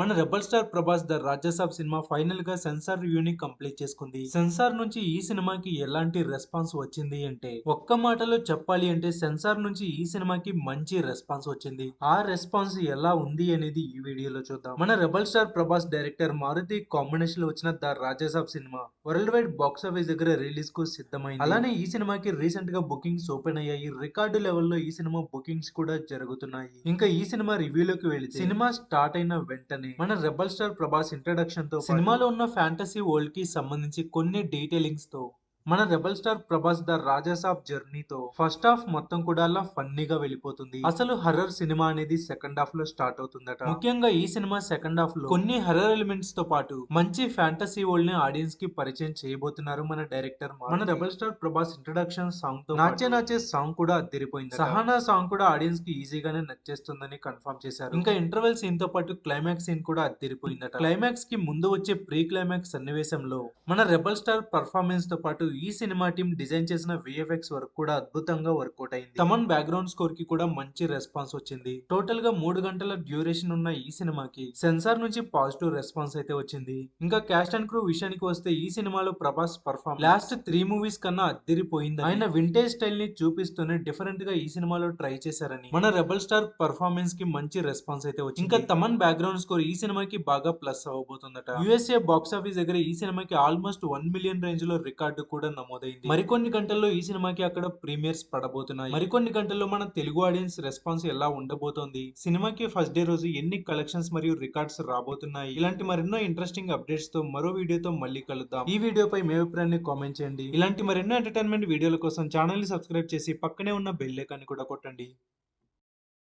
మన rebel star Prabhas the Rajya Sabha సినిమా ఫైనల్గా సెన్సార్ రివ్యూని కంప్లీట్ చేసుకుంది. సెన్సార్ నుంచి ఈ సినిమాకి ఎలాంటి రెస్పాన్స్ వచ్చింది అంటే ఒక్క మాటలో చెప్పాలి అంటే సెన్సార్ నుంచి ఈ సినిమాకి మంచి రెస్పాన్స్ వచ్చింది. ఆ రెస్పాన్స్ ఎలా ఉంది అనేది ఈ వీడియోలో చూద్దాం. మన rebel star Prabhas director Maruthi కాంబినేషన్లో వచ్చిన ద రాజాసాబ్ సినిమా వరల్డ్ వైడ్ బాక్స్ ఆఫీస్ దగ్గర రిలీజ్కు సిద్ధమైంది. అలానే ఈ సినిమాకి రీసెంట్గా బుకింగ్స్ ఓపెన్ అయ్యాయి. రికార్డు లెవెల్లో ఈ సినిమా బుకింగ్స్ కూడా జరుగుతున్నాయి. ఇంకా ఈ సినిమా రివ్యూలోకి వెళ్ళి సినిమా స్టార్ట్ అయిన వెంటనే మన రెబల్ స్టార్ ప్రభాస్ ఇంట్రడక్షన్తో సినిమాలో ఉన్న ఫ్యాంటసీ వరల్డ్కి సంబంధించి కొన్ని డీటెయిలింగ్స్తో మన rebel star Prabhas the Raja Saab జర్నీతో first half మొత్తం కూడా అలా ఫన్నీగా వెళ్ళిపోతుంది. అసలు హర్రర్ సినిమా అనేది సెకండ్ హాఫ్లో స్టార్ట్ అవుతుందట. ముఖ్యంగా ఈ సినిమా సెకండ్ హాఫ్లో కొన్ని హర్రర్ ఎలిమెంట్స్తో పాటు మంచి ఫ్యాంటసీ వరల్డ్ని ఆడియన్స్కి పరిచయం చేయబోతున్నారు మన డైరెక్టర్ మన రెబల్ స్టార్ ప్రభాస్ ఇంట్రడక్షన్ సాంగ్తో నాచే నాచే సాంగ్ కూడా అద్దరిపోయింది సహానా సాంగ్ కూడా ఆడియన్స్కి ఈజీగానే నచ్చేస్తుందని కన్ఫర్మ్ చేశారు. ఇంకా ఇంటర్వెల్ సీన్తో పాటు క్లైమాక్స్ సీన్ కూడా అద్దరిపోయిందట. క్లైమాక్స్కి ముందు వచ్చే ప్రీ క్లైమాక్స్ సన్నివేశంలో మన రెబల్ స్టార్ పర్ఫార్మెన్స్తో పాటు ఈ సినిమా టీం డిజైన్ చేసిన విఎఫ్ఎక్స్ వర్క్ కూడా అద్భుతంగా వర్కౌట్ అయింది. తమన్ బ్యాక్గ్రౌండ్ స్కోర్కి కూడా మంచి రెస్పాన్స్ వచ్చింది. టోటల్గా మూడు గంటల డ్యూరేషన్ ఉన్న ఈ సినిమాకి సెన్సార్ నుంచి పాజిటివ్ రెస్పాన్స్ అయితే వచ్చింది. ఇంకా క్యాస్ట్ అండ్ క్రూ విషయానికి వస్తే ఈ సినిమాలో Prabhas perform last three movies కన్నా అద్దరిపోయింది ఆయన వింటేజ్ స్టైల్ని చూపిస్తూనే డిఫరెంట్గా ఈ సినిమాలో ట్రై చేశారని. మన రెబల్ స్టార్ పర్ఫార్మెన్స్కి మంచి రెస్పాన్స్ అయితే వచ్చింది. ఇంకా తమన్ బ్యాక్గ్రౌండ్ స్కోర్ ఈ సినిమాకి బాగా ప్లస్ అవ్వబోతుందట. యుఎస్ఏ బాక్స్ ఆఫీస్ దగ్గర ఈ సినిమాకి ఆల్మోస్ట్ వన్ మిలియన్ రేంజ్లో రికార్డు కూడా నమోదైంది. మరికొన్ని గంటల్లో ఈ సినిమాకి అక్కడ ప్రీమియర్స్ పడబోతున్నాయి. మరికొన్ని గంటల్లో మన తెలుగు ఆడియన్స్ రెస్పాన్స్ ఎలా ఉండబోతోంది? సినిమాకి ఫస్ట్ డే రోజు ఎన్ని కలెక్షన్స్ మరియు రికార్డ్స్ రాబోతున్నాయి? ఇలాంటి మరెన్నో ఇంట్రెస్టింగ్ అప్డేట్స్తో మరో వీడియోతో మళ్ళీ కలుద్దాం. ఈ వీడియోపై మీ అభిప్రాయాన్ని కామెంట్ చేయండి. ఇలాంటి మరెన్నో ఎంటర్టైన్మెంట్ వీడియోల కోసం ఛానల్ని సబ్స్క్రైబ్ చేసి పక్కనే ఉన్న బెల్ ఐకాన్ కూడా కొట్టండి.